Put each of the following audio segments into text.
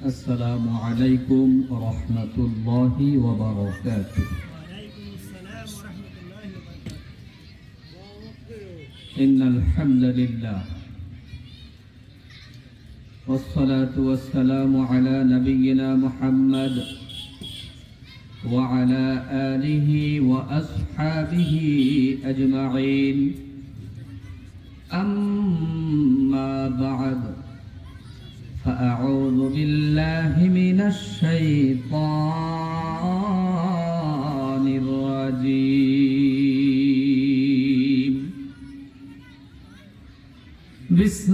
السلام عليكم ورحمة الله وبركاته. إن الحمد لله والصلاة والسلام على نبينا محمد وعلى آله وأصحابه أجمعين. أما بعد فأعوذ بالله من الشيطان الرجيم. بسم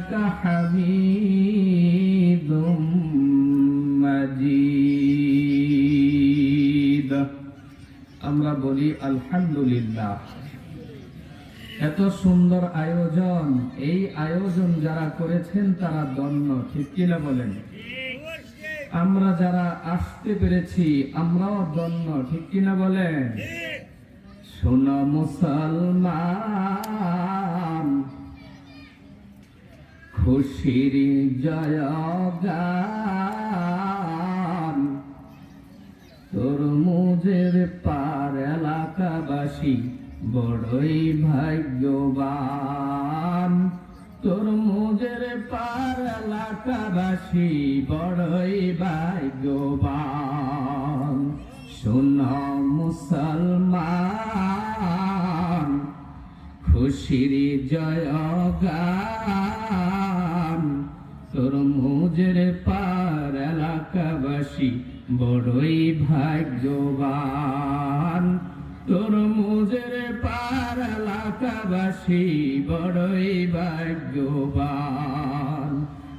إنك حميد مجيد আমরা বলি আলহামদুলিল্লাহ এত সুন্দর আয়োজন এই আয়োজন যারা করেছেন তারা দন্য ঠিক কিনা বলেন আমরা যারা আসতে পেরেছি আমরাও দন্য ঠিক কিনা বলেন শোন মুসলমান খুশির জয় গান তরমুজের পার এলাকাবাসী বড়ই ভাগ্যবান। তোর তরমুজের পার এলাকাবাসী বড়ই ভাগ্যবান। শোন মুসলমান, খুশির জয় গান তরমুজের পার এলাকাবাসী বড়ই ভাগ্যবান। তরমুজের পার এলাকাবাসী বড়ই ভাগ্যবান।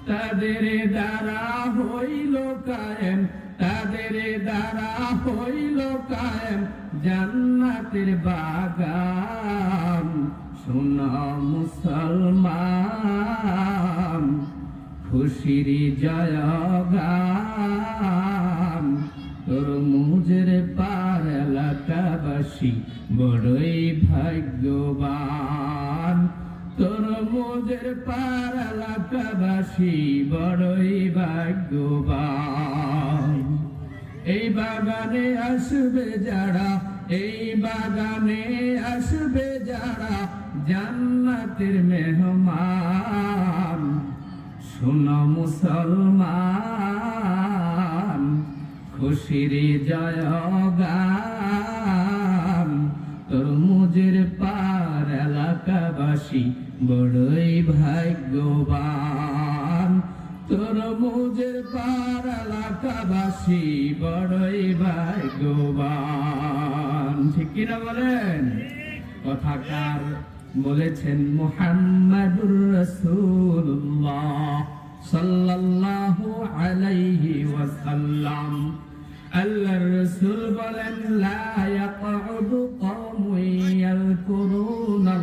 তাদের দ্বারা হইল কায়েম, তাদের দ্বারা হইল কায়েম জান্নাতের বাগান। শোন মুসলমান খুশির জয় গান তরমুজের পার এলাকাবাসী বড়ই ভাগ্যবান। তরমুজের পার এলাকাবাসী বড়ই ভাগ্যবান। এই বাগানে আসবে যারা, এই বাগানে আসবে যারা, জান্নাতের মেহমান। শোনো মুসলমান, খুশির জয় গান তরমুজের পার এলাকাবাসী বড়ই ভাগ্যবান। তরমুজের পার এলাকাবাসী বড়ই ভাগ্যবান। ঠিক কিনা বলেন? কথাকার বলেছেন মোহাম্মদুর রসুল্লাহ সাল্লাল্লাহু আলাইহি ওয়াসাল্লাম। আল্লাহর রাসূল বলেন, লা ইয়াকউদু কওমুন ইয়ালকুরুনাল্লাহ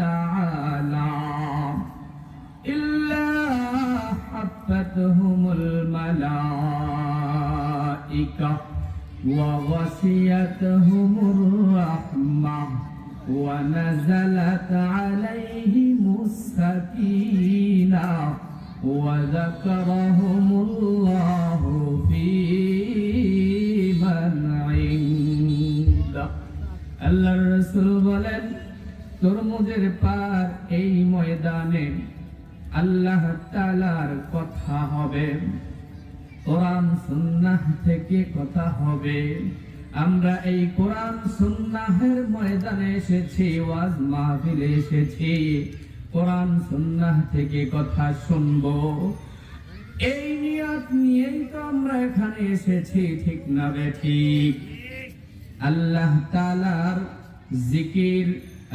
তাআলা ইল্লা হাফাতহুমুল মালাইকা ওয়া ওয়াসিয়াতহুমুর রাহমাহ ونزلت عليهم السكينة وذكرهم الله في من عنده আল্লাহর রসুল বলেন তরমুজের পার এই ময়দানে আল্লাহ তালার কথা হবে কোরআন সুন্নাহ থেকে কথা হবে আমরা এই কোরআন সুন্নাহের ময়দানে এসেছি, ওয়াজ মাহফিলে এসেছি। কোরআন সুন্নাহ থেকে কথা শুনব। এই নিয়ত নিয়েই তো আমরা এখানে এসেছি, ঠিক না ঠিক? আল্লাহ তালার জিকির,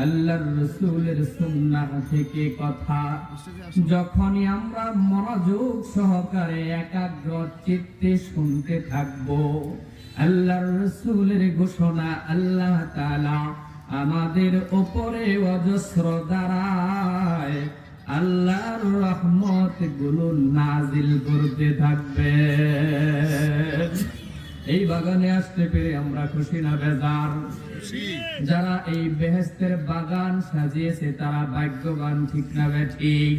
আল্লাহর রসুলের সুন্নাহ থেকে কথা। যখনই আমরা মনোযোগ সহকারে, একাগ্র চিত্তে শুনতে থাকব আল্লাহর রসুলের ঘোষণা আল্লাহ তালা আমাদের ওপরে অজস্র দ্বারায় আল্লাহর রহমতগুলো নাজিল করতে থাকবে। এই বাগানে আসতে পেরে আমরা খুশি না বেজার? যারা এই বেহেস্তের বাগান সাজিয়েছে তারা ভাগ্যবান ঠিক না ঠিক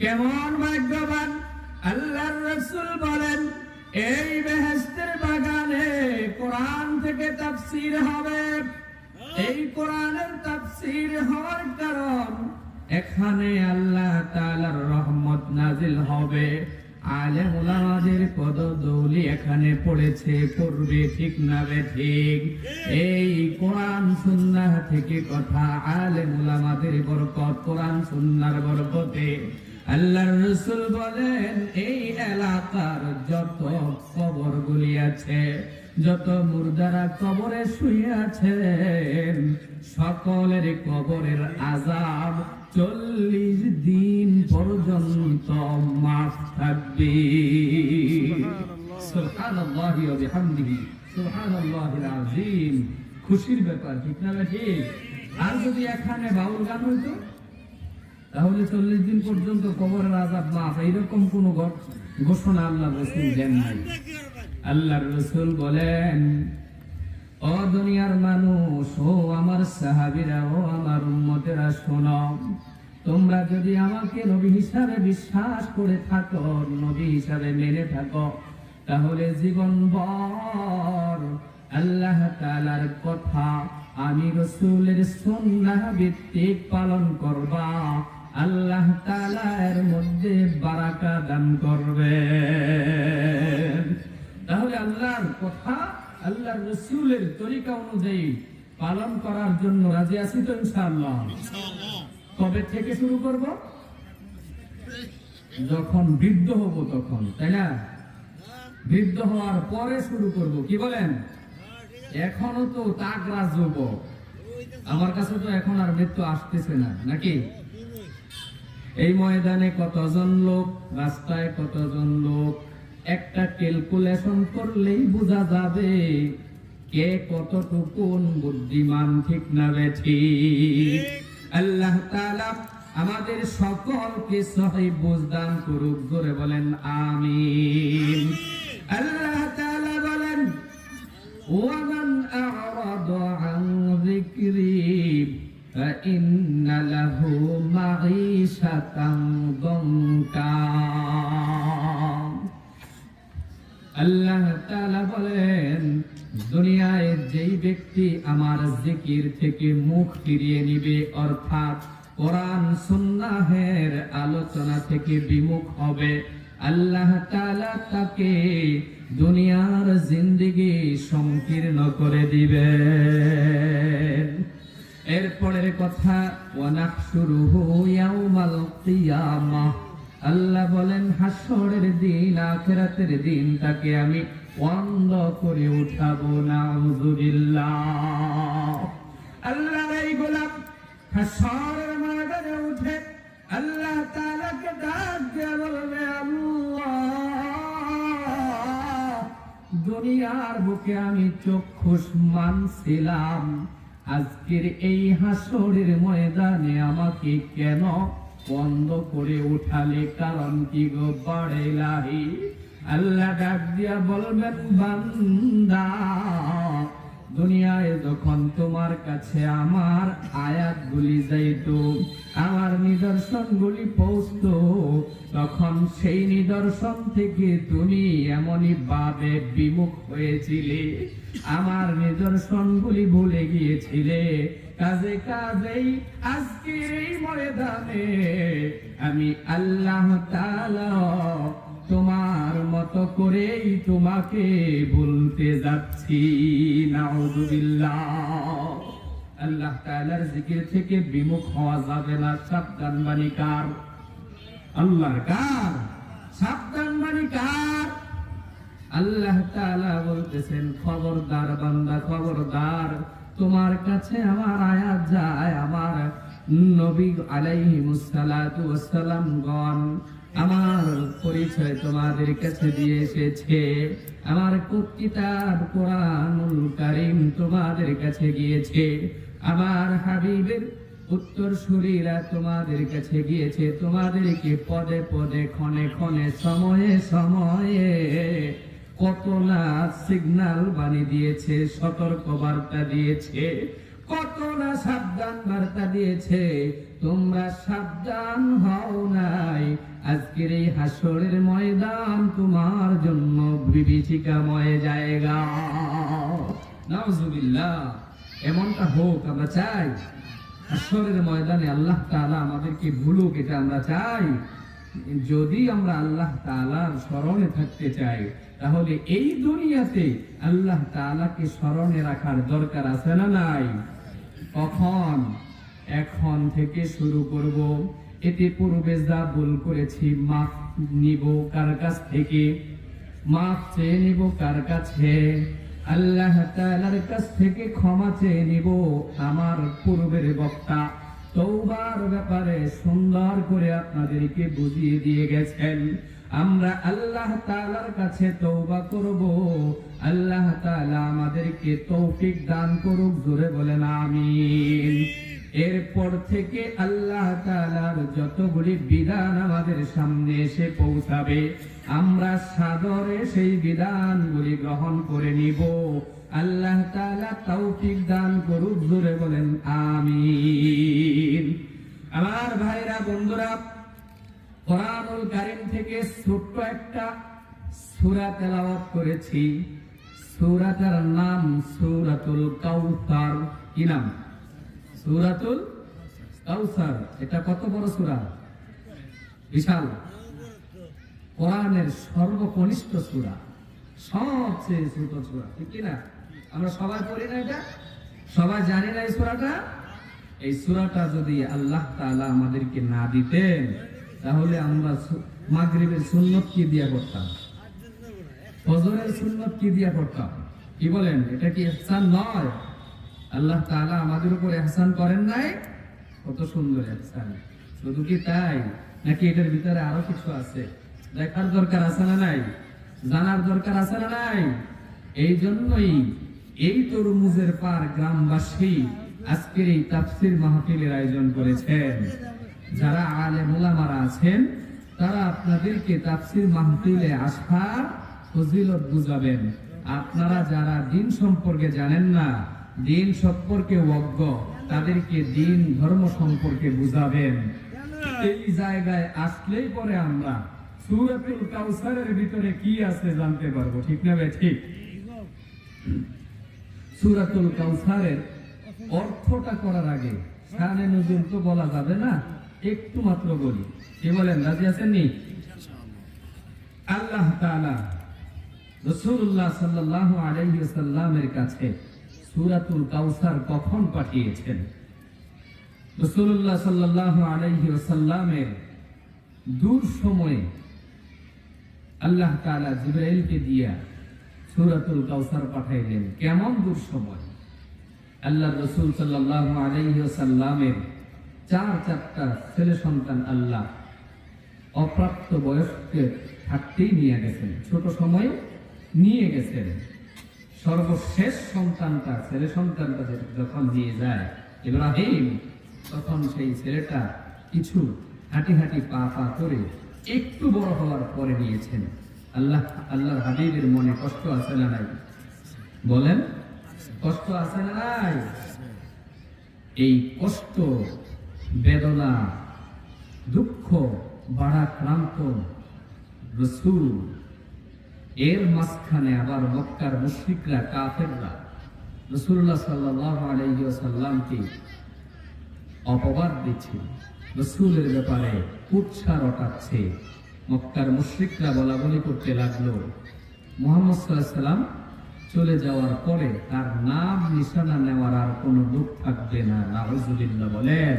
কেমন ভাগ্যবান? আল্লাহর রসুল বলেন এই বেহেস্তের বাগানে কোরআন থেকে তাফসীর হবে। এই কোরআনের তাফসীর হওয়ার কারণ এখানে আল্লাহ তাআলার রহমত নাজিল হবে। আলেম ওলামাদের পদদৌলি এখানে পড়েছে, পড়বে ঠিক না ঠিক। এই কোরআন সুন্নাহ থেকে কথা আলেম ওলামাদের বরকত, কোরআন সুন্নাহর বরকতে। আল্লাহর রসুল বলেন এই এলাকার যত কবরগুলি আছে যত মুর্দারা কবরে শুয়ে আছেন সকলের কবরের আজাব চল্লিশ দিন পর্যন্ত মাফ থাকবে। সুবহানাল্লাহি। ওয়া বিহামদিহি সুবহানাল্লাহিল আযীম। খুশির ব্যাপার ঠিক না ঠিক আর যদি এখানে বাউল গান হইতো? তাহলে চল্লিশ দিন পর্যন্ত কবরের আজাব মাফ। এইরকম কোন ঘোষণা আল্লাহ রসুল দেন নাই। আল্লাহ রসুল বলেন, ও দুনিয়ার মানুষ, ও আমার সাহাবিরা, ও আমার উম্মতেরা, শোনো, তোমরা যদি আমাকে নবী হিসাবে বিশ্বাস করে থাকো, নবী হিসাবে মেনে থাকো, তাহলে জীবন ভর আল্লাহ তাআলার কথা আমি রসুলের সুন্নাহ ভিত্তিক পালন করবা। আল্লাহ তাআলা এর মধ্যে বারাকা দান করবে। তাহলে আল্লাহর কথা, আল্লাহর রসুলের তরিকা অনুযায়ী পালন করার জন্য রাজি আছি তো ইনশাআল্লাহ। কবে থেকে শুরু করব? যখন বৃদ্ধ হব তখন, তাই না? বৃদ্ধ হওয়ার পরে শুরু করব, কি বলেন? এখনও তো তাগরা যুবক। আমার কাছে তো এখন আর মৃত্যু আসতেছে না, নাকি? এই ময়দানে কতজন লোক, রাস্তায় কতজন লোক? একটা ক্যালকুলেশন করলেই বোঝা যাবে কে কতটুকু বুদ্ধিমান, ঠিক না ঠিক আল্লাহ তাআলা আমাদের সকলকে সহি বুঝদান করুক করে বলেন আমি আল্লাহ তাআলা বলেন ও আমার আন فإن له معيشة ضنكا আল্লাহ আল্লাহ তাআলা বলেন দুনিয়ায় যেই ব্যক্তি আমার জিকির থেকে মুখ ফিরিয়ে নিবে অর্থাৎ কোরআন সুন্নাহের আলোচনা থেকে বিমুখ হবে আল্লাহ তাআলা তাকে দুনিয়ার জিন্দেগি সংকীর্ণ করে দিবেন এরপরের কথা আল্লাহ বলেন হাসরের দিন, আখেরাতের দিন, তাকে আমি অন্ধ করে উঠাবো নাউযুবিল্লাহ আল্লাহর এই গোলাম হাসরের ময়দানে উঠে আল্লাহ তাআলাকে ডাক দিয়ে বলবে দুনিয়ার বুকে আমি চক্ষুষ মানছিলাম। আজকের এই হাসরের ময়দানে আমাকে কেন বন্ধ করে উঠালে? কারণ কি গো বাড়ে লাহি আল্লাহ ডাক দিয়া বলবেন, বান্দা! দুনিয়ায় যখন তোমার কাছে আমার আয়াতগুলি যাইতো, আমার নিদর্শনগুলি পৌঁছতো, তখন সেই নিদর্শন থেকে তুমি এমনই ভাবে বিমুখ হয়েছিলে। আমার নিদর্শনগুলি ভুলে গিয়েছিলে। কাজে কাজেই আজকের এই ময়দানে আমি আল্লাহ তাআলা তোমার মতো করেই তোমাকে বলতে যাচ্ছি। আল্লাহ তাআলার জিকির থেকে বিমুখ হওয়া যাবে না, সাবধান বাণী কার? আল্লাহর কার? সাবধান বাণী কার? আল্লাহ তাআলা বলতেছেন, খবরদার বান্দা, খবরদার, তোমার কাছে আমার আয়াত যায়, আমার নবী আলাইহি মুসাল্লাতু ওয়াসসালাম গণ। আমার পরিচয় তোমাদের কাছে দিয়ে এসেছে। আমার কিতাব কোরআনুল কারীম তোমাদের কাছে গিয়েছে। আমার হাবিবের উত্তর সুরীরা তোমাদের কাছে গিয়েছে। তোমাদেরকে পদে পদে, ক্ষণে ক্ষণে, সময়ে সময়ে কত না সিগন্যাল বানিয়ে দিয়েছে সতর্ক বার্তা দিয়েছে। কত না সাবধান বার্তা দিয়েছে, তোমরা সাবধান হও নাই। আজকের এই হাসরের ময়দান তোমার জন্য বিভীষিকাময় জায়গা। নাউজুবিল্লাহ, এমনটা হোক, আমরা চাই হাসরের ময়দানে আল্লাহ তাআলা আমাদেরকে ভুলুক, এটা আমরা চাই। যদি আমরা আল্লাহ তাআলার স্মরণে থাকতে চাই, তাহলে এই দুনিয়াতে আল্লাহ তাআলাকে স্মরণে রাখার দরকার আছে না নাই? কখন? এখন থেকে শুরু করব। এতে পূর্বে যা ভুল করেছি মাফ নিব কার কাছ থেকে? মাফ চেয়ে নিব কার কাছে? আল্লাহ তাআলার কাছ থেকে ক্ষমা চেয়ে নিব। আমার পূর্বের বক্তা তৌবার ব্যাপারে সুন্দর করে আপনাদেরকে বুঝিয়ে দিয়ে গেছেন। আমরা আল্লাহ তাআলার কাছে তৌবা করব। আল্লাহ তাআলা আমাদেরকে তৌফিক দান করুক, জোরে বলেন আমিন। এরপর থেকে আল্লাহ তাআলার যতগুলি বিধান আমাদের সামনে এসে পৌঁছাবে, আমরা সাদরে সেই বিধানগুলি গ্রহণ করে নিব। আল্লাহ তাআলা তৌফিক দান করুক, জোরে বলেন আমিন। আমার ভাইরা, বন্ধুরা, কোরআনুল কারীম থেকে ছোট্ট একটা সূরা তেলাওয়াত করেছি। সূরাটার নাম সূরাতুল কাউসার। কি নাম? সূরাতুল কাউসার। এটা কত বড় সূরা? বিশাল। কোরআনের সর্বকনিষ্ঠ সূরা। সবচেয়ে ছোট সূরা। ঠিক না? আমরা সবাই পড়ি না এটা? সবাই জানি না এই সুরাটা? এই সূরাটা যদি আল্লাহ তাআলা আমাদেরকে না দিতেন, তাহলে আমরা মাগরিবের সুন্নত কি দিয়া করতাম? ফজরের সুন্নত কি দিয়া করতাম? কি বলেন? এটা কি ইহসান নয়? আল্লাহ তাআলা আমাদের উপর ইহসান করেন নাই? কত সুন্দর ইহসান শুধু কি তাই? নাকি এটার ভিতরে আরও কিছু আছে? দেখার দরকার আছে না নাই? জানার দরকার আছে না নাই? এই জন্যই এই তরমুজের পার গ্রামবাসী আজকের এই তাফসির মাহফিলের আয়োজন করেছেন। যারা আলে মোলামারা আছেন, তারা আপনাদেরকে তাফসির মাহফিলে আসার ফজিলত বুঝাবেন। আপনারা যারা দিন সম্পর্কে জানেন না, দিন সম্পর্কে অজ্ঞ, তাদেরকে দিন ধর্ম সম্পর্কে বুঝাবেন। এই জায়গায় আসলেই পরে আমরা। সূরাতুল কাউসারের ভিতরে কি আছে জানতে পারব, ঠিক না ভাই? ঠিক। সূরাতুল কাউসারের অর্থটা করার আগে শানে নজুল তো বলা যাবে না, একটু মাত্র বলি। কি বলেন, রাজি আছেন নি? আল্লাহ তাআলা রাসূলুল্লাহ সাল্লাল্লাহু আলাইহি কাছে সূরাতুল কাউসার কখন পাঠিয়েছেন? আলাইহি ওয়াসাল্লামের দূর সময়ে আল্লাহ তাআলা জিবরাইলকে দিয়া সূরাতুল কাউসার পাঠাইলেন। কেমন দূর সময়? আল্লাহ রসুল সাল্লাল্লাহু আলাইহি ওয়াসাল্লামের চার চারটা ছেলে সন্তান আল্লাহ অপ্রাপ্ত বয়সকে থাকতেই নিয়ে গেছেন। ছোট সময়ে নিয়ে গেছেন। সর্বশেষ সন্তানটা ছেলে সন্তানটা যখন দিয়ে যায় ইব্রাহিম তখন সেই ছেলেটা কিছু হাঁটি হাঁটি পা পা করে একটু বড় হওয়ার পরে নিয়েছেন। আল্লাহ, আল্লাহর হাবিবের মনে কষ্ট আছে না নাই? বলেন, কষ্ট আছে না নাই? এই কষ্ট, বেদনা, দুঃখ বাড়াক্রান্ত রসুল এর মাঝখানে আবার মক্কার মুশরিকরা, কাফেররা রসুল্লাহ সাল্লাহ আলাইসাল্লামকে অপবাদ দিচ্ছে, রসুলের ব্যাপারে কুৎসা রটাচ্ছে মক্কার মুশরিকরা বলা বলি করতে লাগল। মোহাম্মদ সাল্লাম চলে যাওয়ার পরে তার নাম, নিশানা নেওয়ার আর কোনো দুঃখ থাকবে না, নাউজুবিল্লাহ বলেন।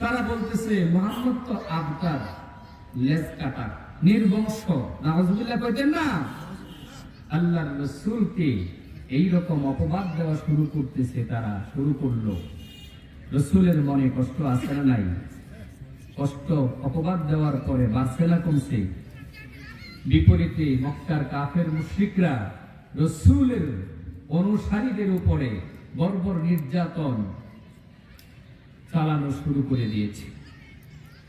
তারা বলতেছে, মোহাম্মদ তো আবতার লেজ কাটা নির্বংশ। নাউজুবিল্লাহ কইতেন না? আল্লাহর রসুলকে এইরকম অপবাদ দেওয়া শুরু করতেছে, তারা শুরু করল। রসুলের মনে কষ্ট আছে না নাই? কষ্ট, অপবাদ দেওয়ার পরে বার্সেলা কমছে। বিপরীতে মক্কার কাফের মুশরিকরা রসুলের অনুসারীদের উপরে বর্বর নির্যাতন চালানো শুরু করে দিয়েছে।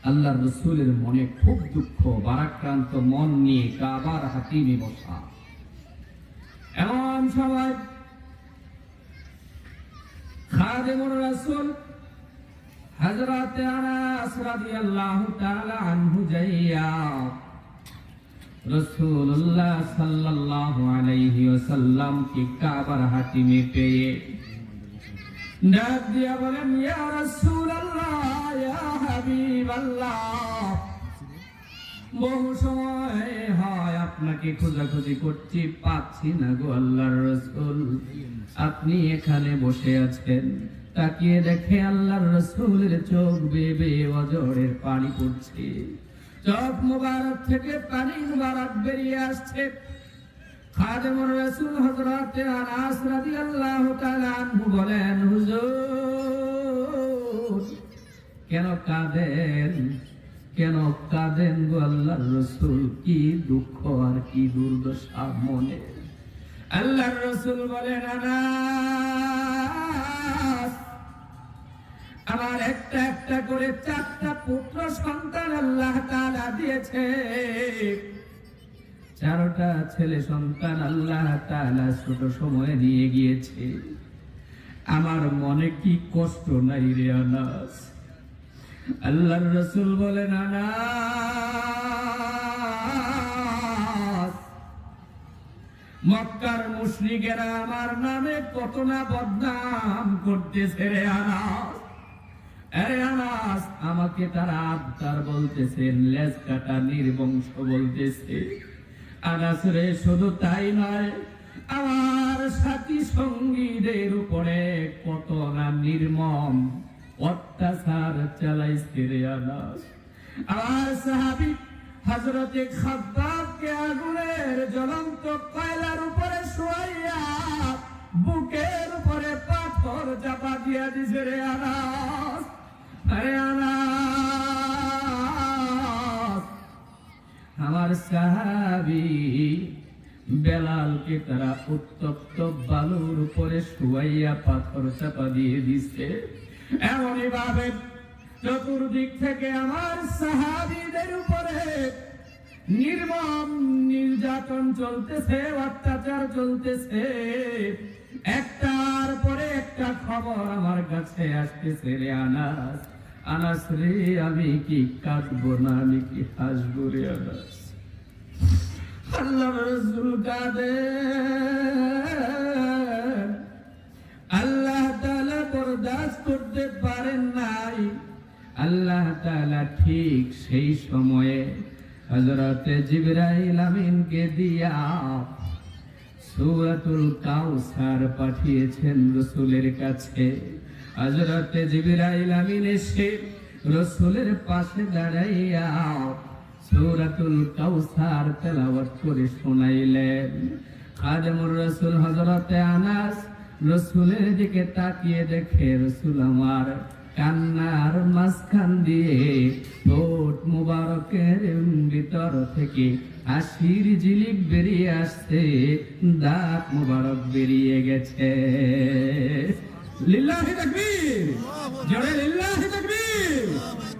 আল্লাহ রসুলের মনে খুব দুঃখ বারাক্রান্ত মন নিয়ে কাবার হাতিমে বসা। এমন সময় খাদেমুর রাসূল হযরত আনাস আলাইহি কাবার হাতিমে পেয়ে ডাক দিয়া বলেন বহু সময় হয় আপনাকে খোঁজাখুঁজি করছি পাচ্ছি না গো আল্লাহর রসুল। আপনি এখানে বসে আছেন, তাকিয়ে দেখে আল্লাহর রসুলের চোখ বেবে অজরের পানি পড়ছে। চোখ মুবারক থেকে পানি মুবারক বেরিয়ে আসছে। খাদেমুর রাসূল হযরত আনাস রাদিয়াল্লাহু তাআলা আনহু বলেন, হুজুর, কেন কাঁদেন? কেন কাঁদেন গো আল্লাহর রসুল? কি দুঃখ আর কি দুর্দশা মনে? আল্লাহর রসুল বলেন, আনাস, আমার একটা একটা করে চারটা পুত্র সন্তান আল্লাহ তাআলা দিয়েছে। চারটা ছেলে সন্তান আল্লাহ তাআলা ছোট সময়ে নিয়ে গিয়েছে। আমার মনে কি কষ্ট নাই রে আনাস? আল্লাহর রসুল বলেন, আনাস, মক্কার মুশরিকেরা আমার নামে কত না বদনাম করতেছে রে আনাস। আরে আনাস, আমাকে তারা আবতার বলতেছে লেজ কাটা নির্বংশ বলতেছে। আনাস রে শুধু তাই নয়, আমার সাথী সঙ্গীদের উপরে কত না নির্মম অত্যাচার চালাইছে রে আনাস। আমার সাহাবি হজরতে খাব্বাবকে আগুনের জ্বলন্ত কয়লার উপরে শোয়াইয়া বুকের উপরে পাথর চাপা দিয়া দিছে রে আনাস। আরে আনাস! আমার সাহাবি বেলালকে তারা উত্তপ্ত বালুর উপরে শুয়াইয়া পাথর চাপা দিয়ে দিছে। এমনই ভাবে চতুর্দিক থেকে আমার সাহাবিদের উপরে নির্মম নির্যাতন চলতেছে, অত্যাচার চলতেছে। একটার পরে একটা খবর আমার কাছে আসতেছে রে আনাস। আনাস রে, আমি কি কাঁদবো না? আমি কি হাসবো রে আনাস? আল্লাহ রসুল কাঁদে। আল্লাহ তাআলা বরদাস্ত করতে পারেন নাই। আল্লাহ তাআলা ঠিক সেই সময়ে হযরতে জিবরাইল আমিনকে দিয়া সূরাতুল কাউসার পাঠিয়েছেন রসুলের কাছে। হযরতে জিবরাইল আমিন এসে রসুলের পাশে দাঁড়াইয়া সূরাতুল কাউসার তেলাওয়াত করে শোনাইলেন। খাদেমুর রসুল হযরতে আনাস রসুলের দিকে তাকিয়ে দেখে, রসুল আমার, কান্নার মাঝখান দিয়ে ঠোঁট মুবারকের ভিতর থেকে হাসির জিলিপ বেরিয়ে আসছে দাঁত মুবারক বেরিয়ে গেছে। লিল্লাহি তাকবীর! জোরে লিল্লাহি তাকবীর!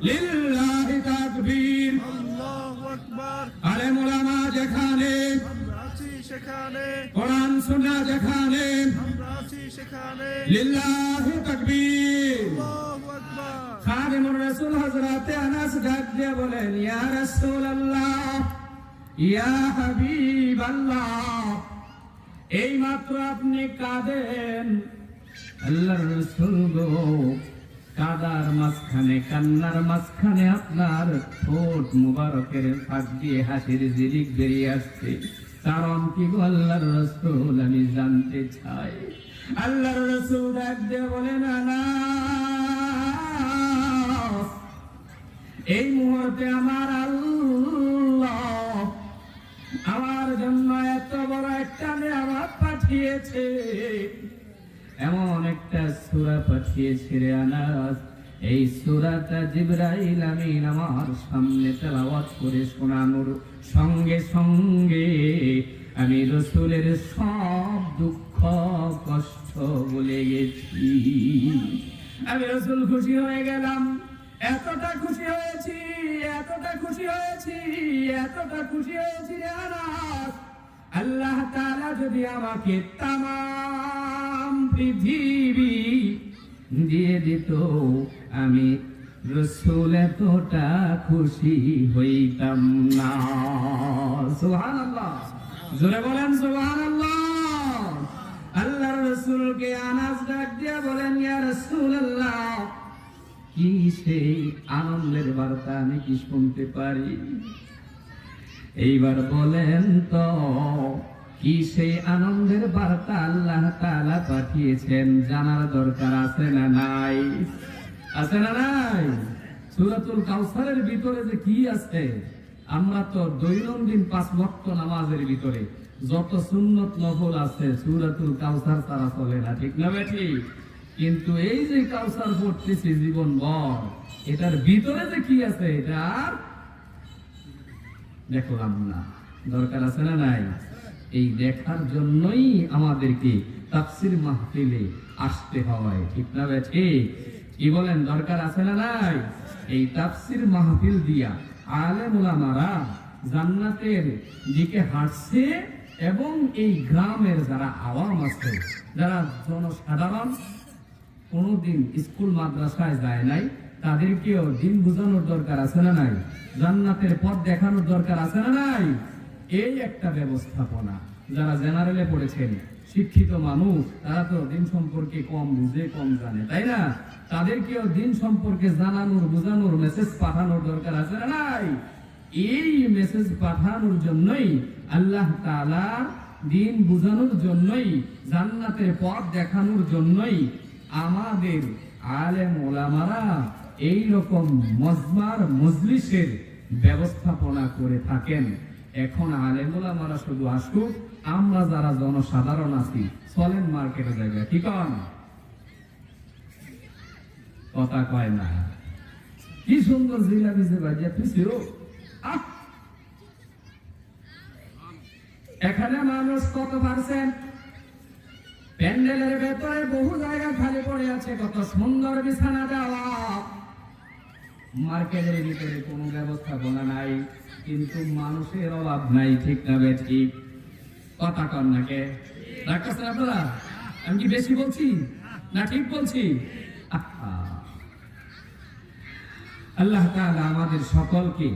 লিল্লাহি তাকবীর! আল্লাহু আকবার। আলেম ওলামা যেখানে আছি সেখানে। কোরআন সুন্নাহ যেখানে আমরা আছি সেখানে। লিল্লাহি তাকবীর! আল্লাহু আকবার। খাদিমুর রাসূল হযরতে আনাস ডাক দিয়ে বলেন ইয়া রাসূলুল্লাহ এই মাত্র আপনি কাঁদেন। আল্লাহর রাসূল গো, কাদার মাঝখানে, কান্নার মাঝখানে আপনার ঠোঁট মুবারকের ফাঁক দিয়ে হাসির জিরিক বেরিয়ে আসছে। কারণ কি আল্লাহর রসুল, আমি জানতে চাই। আল্লাহর রসুল ডাক দিয়ে বলেন আনাস এই মুহূর্তে আমার আল্লাহ আমার জন্য এত বড় একটা নিয়ামত পাঠিয়েছে। এমন একটা সুরা পাঠিয়েছে রে আনাস। এই সূরাটা জিবরাইল আমিন আমার সামনে তেলাওয়াত করে শোনানোর সঙ্গে সঙ্গে আমি রসুলের সব দুঃখ, কষ্ট বলে গেছি। আমি রসুল খুশি হয়ে গেলাম। এতটা খুশি হয়েছি, এতটা খুশি হয়েছি, এতটা খুশি হয়েছি আল্লাহ তাআলা যদি আমাকে তাম পৃথিবী দিয়ে দিত, আমি রসুল এতটা খুশি হইতাম না। সোহান সুবহানাল্লাহ। জোরে বলেন সোহান সুবহানাল্লাহ। আল্লাহ রসুলকে আনাস ডাক দিয়া বলেন, ইয়া রাসূলুল্লাহ কি সেই আনন্দের বার্তা আমি কি শুনতে পারি? এইবার বলেন তো, কি সেই আনন্দের বার্তা আল্লাহ তাআলা পাঠিয়েছেন? জানার দরকার আছে না নাই? আছে না নাই? সূরাতুল কাউসারের ভিতরে যে কি আছে? আমরা তো দৈনন্দিন পাঁচ ওয়াক্ত নামাজের ভিতরে যত সুন্নত নফল আছে, সূরাতুল কাউসার তারা চলে না, ঠিক না বেঠি? কিন্তু এই যে কাউসার পড়তেছি জীবন ভর এটার ভিতরে যে কি আছে, এটা আর দেখলাম না। দরকার আছে না নাই? এই দেখার জন্যই আমাদেরকে তাফসির মাহফিলে আসতে হয়, ঠিক না ঠিক। কি বলেন, দরকার আছে না নাই? এই তাফসির মাহফিল দিয়া আলেম ওলামারা জান্নাতের দিকে হাঁটছে এবং এই গ্রামের যারা আওয়াম আছে, যারা জনসাধারণ কোনোদিন স্কুল, মাদ্রাসায় যায় নাই। তাদেরকেও দিন বোঝানোর দরকার আছে না নাই? জান্নাতের পথ দেখানোর দরকার আছে না নাই? এই একটা ব্যবস্থাপনা। যারা জেনারেলে পড়েছেন, শিক্ষিত মানুষ, তারা তো দিন সম্পর্কে কম বুঝে, কম জানে, তাই না? তাদেরকেও দিন সম্পর্কে জানানোর, বোঝানোর মেসেজ পাঠানোর দরকার আছে না নাই? এই মেসেজ পাঠানোর জন্যই আল্লাহ তাআলা দিন বোঝানোর জন্যই, জান্নাতের পথ দেখানোর জন্যই আমাদের আলেম ওলামারা এই রকম মজমার মজলিসের ব্যবস্থাপনা করে থাকেন। এখন আলেম ওলামারা শুধু আসুক, আমরা যারা জনসাধারণ আছি, চলেন মার্কেটে জায়গায় ঠিক না কথা কয় না। কি সুন্দর জিলাপি বাজিয়া এখানে মানুষ কত পারছেন প্যান্ডেলের ভেতরে বহু জায়গা খালি পড়ে আছে, কত সুন্দর বিছানা দেওয়া। মার্কেটের ভিতরে কোনো ব্যবস্থাপনা নাই, কিন্তু মানুষের অভাব নাই, ঠিক না বে, ঠিক? কথা কন নাকে ডাক্তার আপনারা আমি কি বেশি বলছি? না ঠিক বলছি? আল্লাহ তাআলা আমাদের সকলকে